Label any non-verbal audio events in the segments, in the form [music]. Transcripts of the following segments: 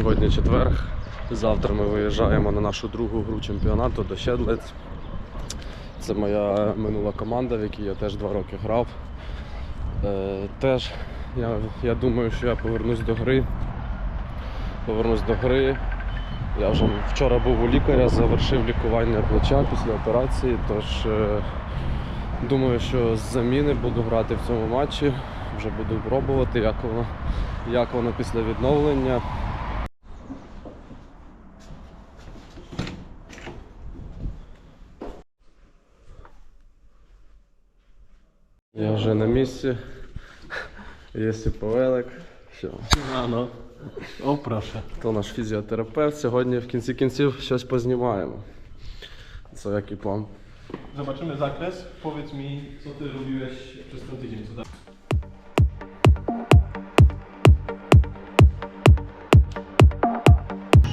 Сьогодні четверг. Завтра ми виїжджаємо на нашу другу гру чемпіонату до Щедлець. Це моя минула команда, в якій я теж два роки грав. Е, теж я, я думаю, що я повернусь до гри. Повернусь до гри. Я вже вчора був у лікаря, завершив лікування плеча після операції, тож е, думаю, що з заміни буду грати в цьому матчі. Вже буду пробувати, як воно, як воно після відновлення. Я вже на місці. Є Сіповелик. Все. Ano. O proszę. То наш фізіотерапевт. Сьогодні в кінці кінців щось познімаємо. Це який план? Zobaczymy zakres. Powiedz mi, co ty robiłeś przez ten tydzień. Co da...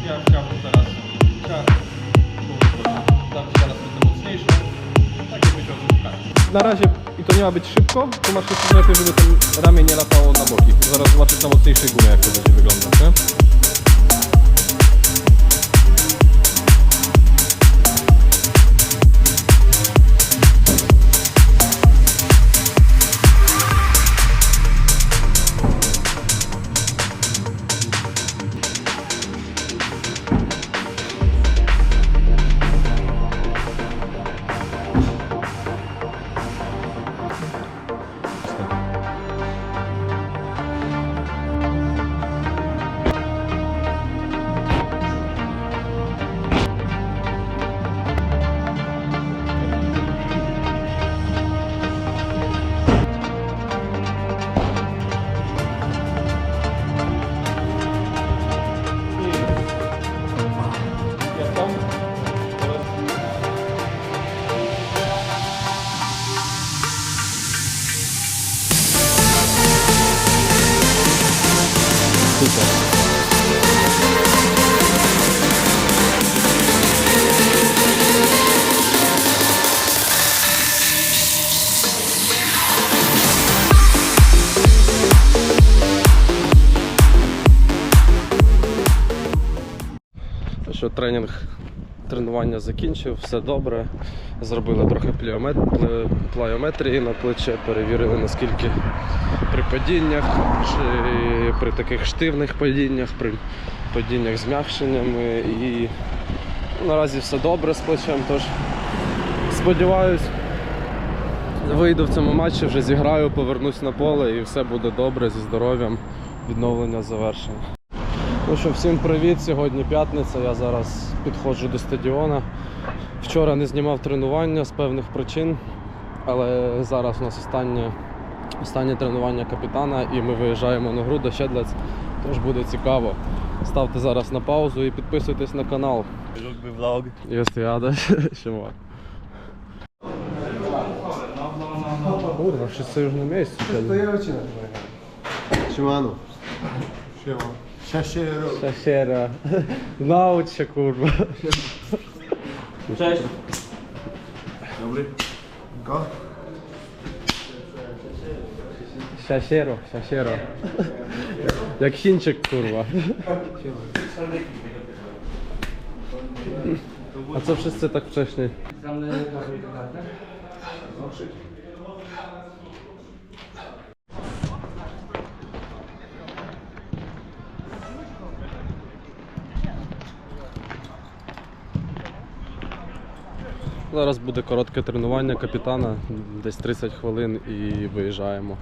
Ja teraz Na razie, i to nie ma być szybko, to masz jeszcze najpierw, żeby ten ramię nie latało na boki. Zaraz zobaczysz na mocniejszej gumie, jak to będzie wyglądać, nie? Що тренінг тренування закінчив, все добре. Зробили трохи пліомет... пле- на плече, перевірили наскільки при падіннях, чи при таких штивних падіннях, при падіннях з м'якшеннями. І наразі все добре з плечем. Тож сподіваюсь, вийду в цьому матчі, вже зіграю, повернусь на поле і все буде добре зі здоров'ям. Відновлення завершено. Ну що, всім привіт! Сьогодні п'ятниця. Я зараз підходжу до стадіона. Вчора не знімав тренування з певних причин, але зараз у нас останнє, останнє тренування капітана і ми виїжджаємо на гру до Щедлець. Тож буде цікаво. Ставте зараз на паузу і підписуйтесь на канал. Siema. Kurwa, wszyscy już na miejscu. Siemano. Siema. Siasiero. Siasiera. [laughs] Naucz się kurwa. Cześć. Dobry. Go. Siasiero, siasiero. Jak Chińczyk kurwa. A co wszyscy tak wcześniej? Зараз буде коротке тренування капітана, десь 30 хвилин і виїжджаємо.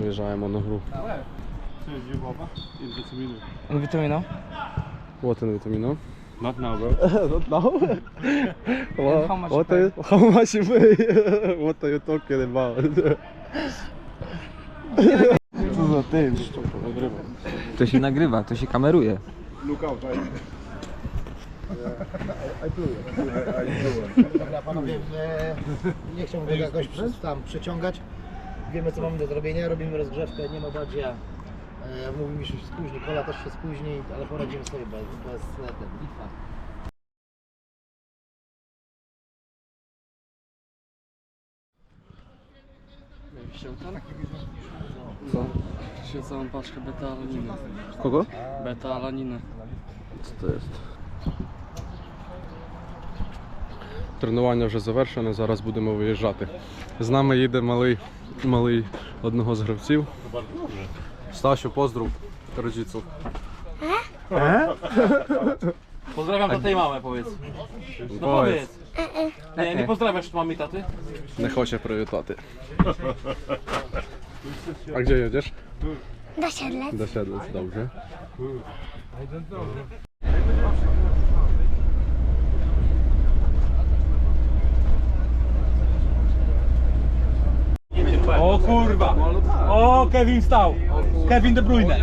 Виїжджаємо на гру. Un vitamino? What in vitamino? Not now, bro. Not now. Well, how much what you are you, how much you pay? what are you talking about? Co za ty? To się nagrywa, to się kameruje. Look out, I... Dobra, panowie, e, nie chciałbym tego jakoś przy- tam przeciągać. Wiemy co mamy do zrobienia, robimy rozgrzewkę, nie ma bardziej. E, mówi mi, że się spóźni, kola też się spóźni, ale poradzimy sobie bez, bez e, ten, bitwa. wziął tam? Co? Wziął całą paczkę beta-alaniny. Kogo? Beta-alaniny. Co to jest? Тренування вже завершене, зараз будемо виїжджати. З нами їде малий, малий одного з гравців. Стасю, поздров rodziców. Pozdrawiam tatę i mamę, powiedz. No powiedz. Nie, nie pozdrawiasz mamy i taty? Не хоче привітати. А gdzie jedziesz? Do Siedlec. Do Siedlec, dobrze. O kurwa! O, Kevin stał! Kevin De Bruyne!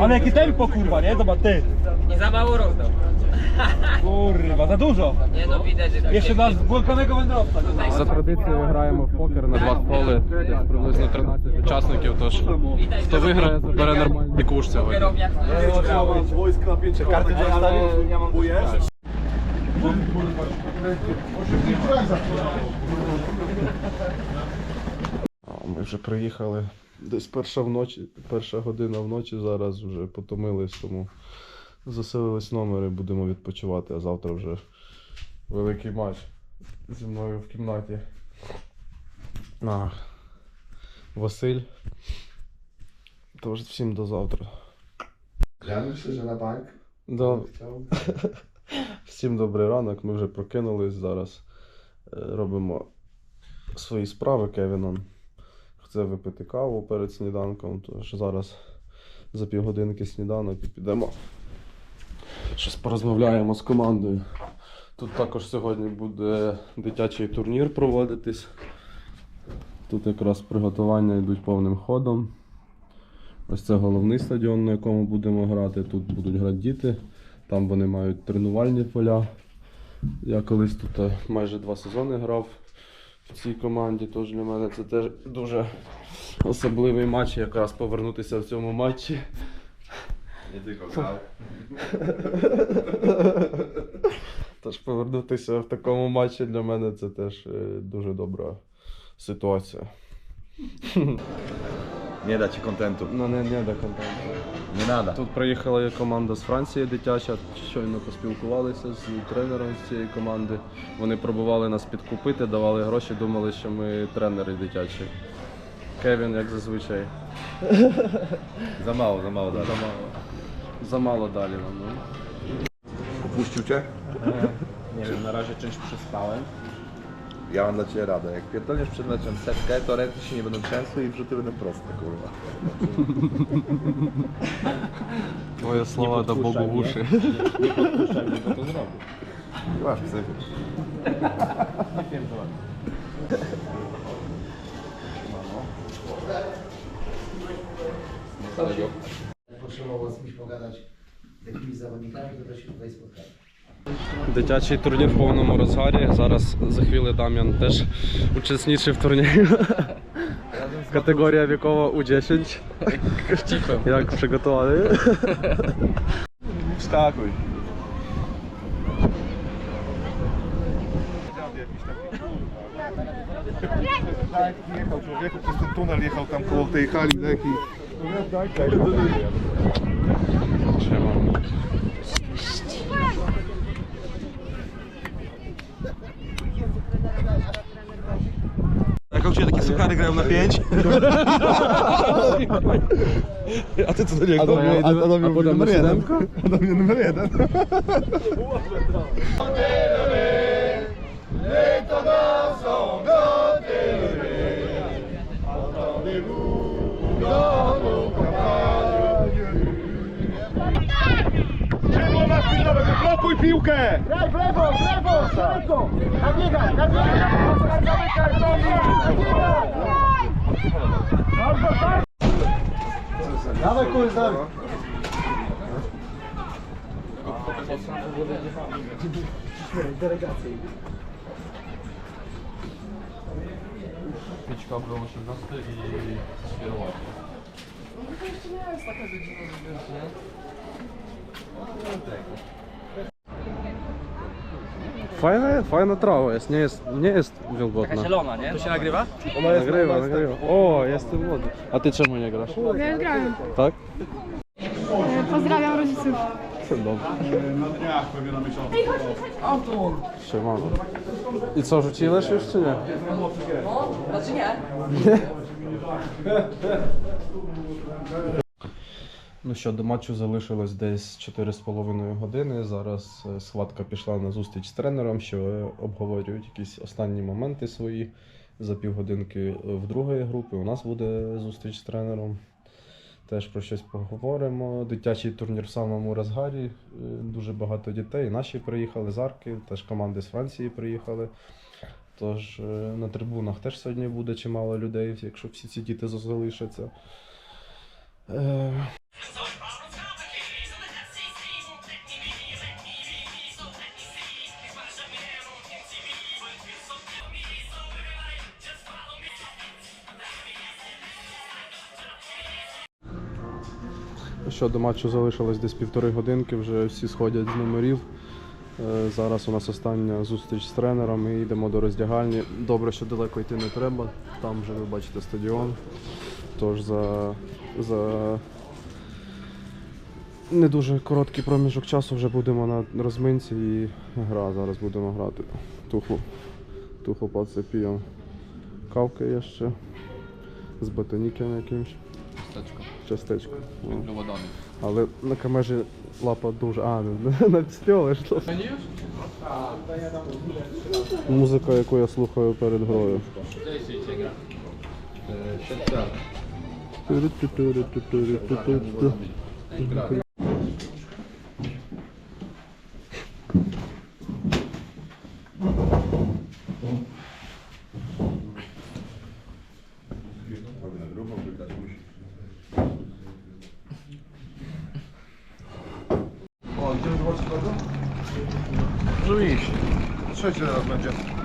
Ale jakie tempo kurwa, nie? Zobacz ty! I za mało rozdał. Kurwa, za dużo! Nie no widać, że Jeszcze dla wulkanego wędrowca. За традицією граємо в покер на два столи, десь приблизно 13 учасників, тож хто виграє, забере нормальний куш сьогодні. Karty nie zostawisz? А, Ми вже приїхали десь перша вночі, перша година вночі, зараз вже потомились, тому заселились номери, будемо відпочивати, а завтра вже великий матч зі мною в кімнаті. А, Василь. Тож всім до завтра. Myślę, że na bank. Да. [laughs] Всім добрий ранок, ми вже прокинулись зараз. е, Робимо свої справи Кевіном. Хоче випити каву перед сніданком, тож зараз за півгодинки сніданок і підемо. Щось порозмовляємо з командою. Тут також сьогодні буде дитячий турнір проводитись. Тут якраз приготування йдуть повним ходом. Ось це головний стадіон, на якому будемо грати. Тут будуть грати діти. Там вони мають тренувальні поля. Я колись тут е, майже два сезони грав в цій команді, тож для мене це теж дуже особливий матч, якраз повернутися в цьому матчі. Tylko grał. Тож повернутися в такому матчі для мене це теж е, дуже добра ситуація. Nie da ci kontentu. Ну не, не до контенту. Nie nada. Тут приїхала команда з Франції дитяча. Щойно поспілкувалися з тренером з цієї команди. Вони пробували нас підкупити, давали гроші, думали, що ми тренери дитячі. Кевін, як зазвичай, Za mało, za mało замало. Замало далі нам. Ну. Opuścił cię? Nie wiem, na razie część przespałem. Ja mam dla Ciebie radę. Jak pierdolniesz przed meczem setkę, to ręce się nie będą trzęsły i wrzuty będą proste, kurwa. [laughs] Moje słowa do Bogu w uszy. Nie, nie podpuszczaj mnie, to zrobię. Nie masz psy. Nie wiem, to ładnie. Дитячий турнір в повному розгарі. Зараз Захвілий Дам'ян теж учасніший в турнірі. Категорія вікова У10. Як przygotowany? Wskakuj. Tak, jechał człowieku przez ten tunel, jechał tam koło tej hali takiej. Jak Gdzie takie suchary grają na pięć? [laughs] A ty co do niego? Adamie, Adamie, Adamie numer jeden. Adamie numer jeden. Gotymy, Blokuj piłkę! Graj w lewo, w lewo, szeroko! Nabiegaj, nabiegaj! Dawaj kurs, dawaj! Delegacje. Pięć kablu 18 i świerowanie. No to jeszcze nie jest taka godzina, że wiesz, nie? No, nie tego. Fajna, fajna trawa jest, nie jest, nie jest wilgotna. Zielona, nie? To się nagrywa? Nagrywa, nagrywa. O, jestem młody. A ty czemu nie grasz? Ja grałem. Tak? E, Pozdrawiam rodziców. Dobrze. Siemano. I co, rzuciłeś już czy nie? Znaczy nie. [laughs] Ну що, до матчу залишилось десь 4,5 години. Зараз е, схватка пішла на зустріч з тренером, що е, обговорюють якісь останні моменти свої. За півгодинки е, в другої групи у нас буде зустріч з тренером. Теж про щось поговоримо. Дитячий турнір в самому розгарі. Дуже багато дітей. Наші приїхали з Арки, теж команди з Франції приїхали. Тож на трибунах теж сьогодні буде чимало людей, якщо всі ці діти залишаться. Е, Що до матчу залишилось десь півтори годинки, вже всі сходять з номерів. Е, Зараз у нас остання зустріч з тренером і йдемо до роздягальні. Добре, що далеко йти не треба. Там вже ви бачите стадіон. Тож за, за не дуже короткий проміжок часу вже будемо на розминці і гра. Зараз будемо грати. Тухло. Тухло паце п'ємо кавки є ще з батоніком якимось. Частечко. О. Але на камежі лапа дуже. А, не- [laughs] на що. Музика, яку я слухаю перед грою. O, idziemy zobaczyć kogo? Oczywiście. Trzeci raz będzie.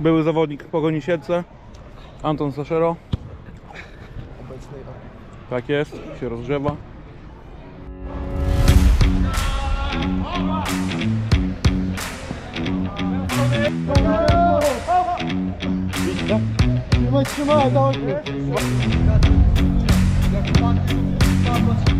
Były zawodnik Pogoni Siedlce, Anton Saszero. Tak jest, się rozgrzewa. To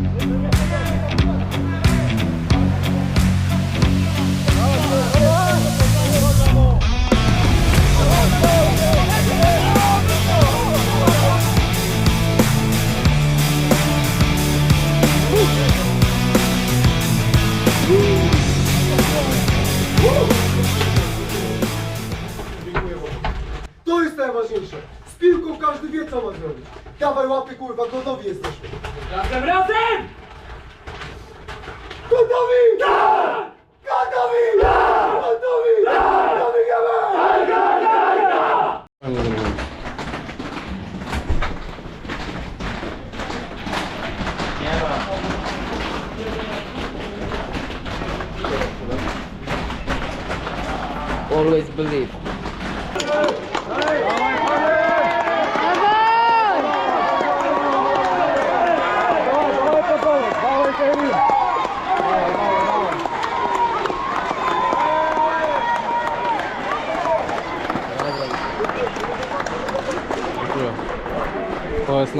Do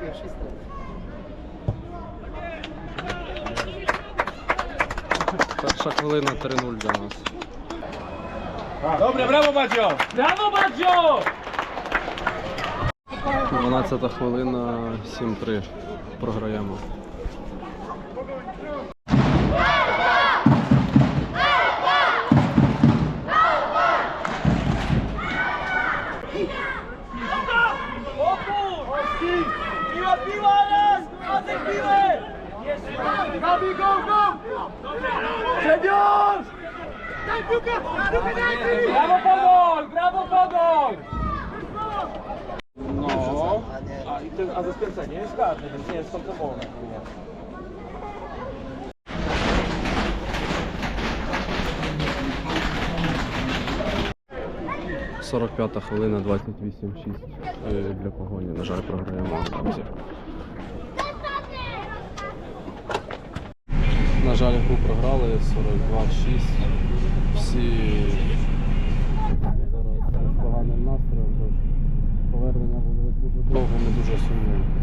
pierwszej strony. Перша хвилина 3-0 для нас. Dobre, brawo Badzio! Brawo Badzio! 12 хвилина 7-3. Програємо. 45 хвилина, 28-6 е, для погоні. На жаль, програємо друзі. На жаль, гру програли 42-6. Всі зараз поганим настроєм, тож повернення буде дуже довгим і дуже сумним.